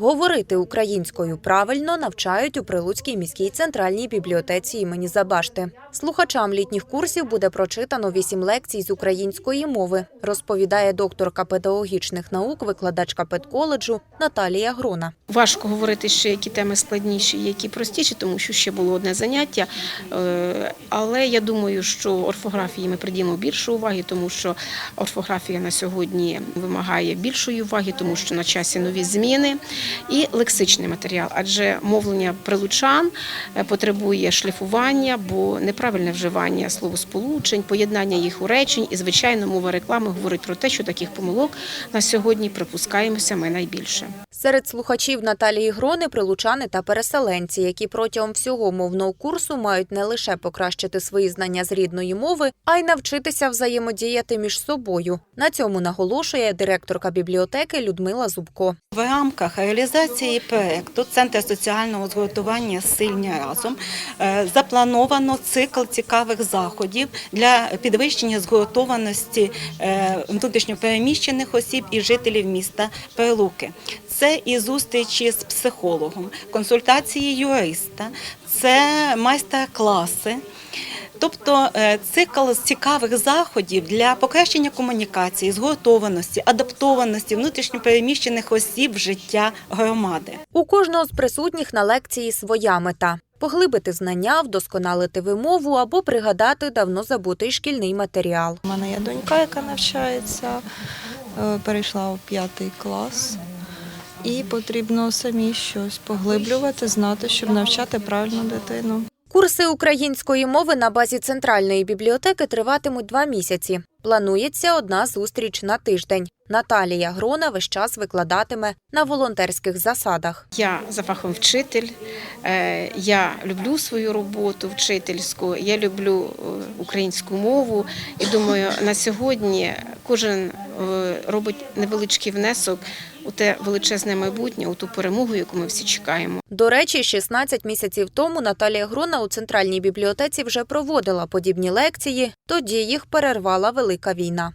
Говорити українською правильно навчають у Прилуцькій міській центральній бібліотеці імені Забашти. Слухачам літніх курсів буде прочитано вісім лекцій з української мови, розповідає докторка педагогічних наук, викладачка педколеджу Наталія Грона. Важко говорити ще які теми складніші, які простіші, тому що ще було одне заняття. Е, Але я думаю, що орфографії ми приділимо більше уваги, тому що орфографія на сьогодні вимагає більшої уваги, тому що на часі нові зміни і лексичний матеріал, адже мовлення прилучан е, потребує шліфування, бо неправильне вживання словосполучень, поєднання їх у речень і звичайно мова реклами говорить про те, що таких помилок на сьогодні припускаємося ми найбільше. Серед слухачів Наталії Грони прилучани та переселенці, які протягом всього мовного курсу мають не лише покращити свої знання з рідної мови, а й навчитися взаємодіяти між собою. На цьому наголошує директорка бібліотеки Людмила Зубко. В рамках реалізації проекту Центр соціального згуртування Сильні разом е, заплановано цикл цікавих заходів для підвищення згуртованості е, внутрішньопереміщених осіб і жителів міста Прилуки. Це і зустрічі з психологом, консультації юриста, це майстер-класи. Тобто е, цикл цікавих заходів для покращення комунікації, згуртованості, адаптованості внутрішньопереміщених осіб життя громади. У кожного з присутніх на лекції своя мета поглибити знання, вдосконалити вимову або пригадати давно забутий шкільний матеріал. У мене є донька, яка навчається, е, перейшла у п'ятий клас. І потрібно самі щось поглиблювати, знати, щоб навчати правильно дитину. Курси української мови на базі центральної бібліотеки триватимуть два місяці. Планується одна зустріч на тиждень. Наталія Грона весь час викладатиме на волонтерських засадах. Я за фахом вчитель, е, я люблю свою роботу вчительську, я люблю е, українську мову. І думаю, на сьогодні кожен е, робить невеличкий внесок у те величезне майбутнє, у ту перемогу, яку ми всі чекаємо. До речі, 16 місяців тому Наталія Грона у центральній бібліотеці вже проводила подібні лекції. Тоді їх перервала велика війна.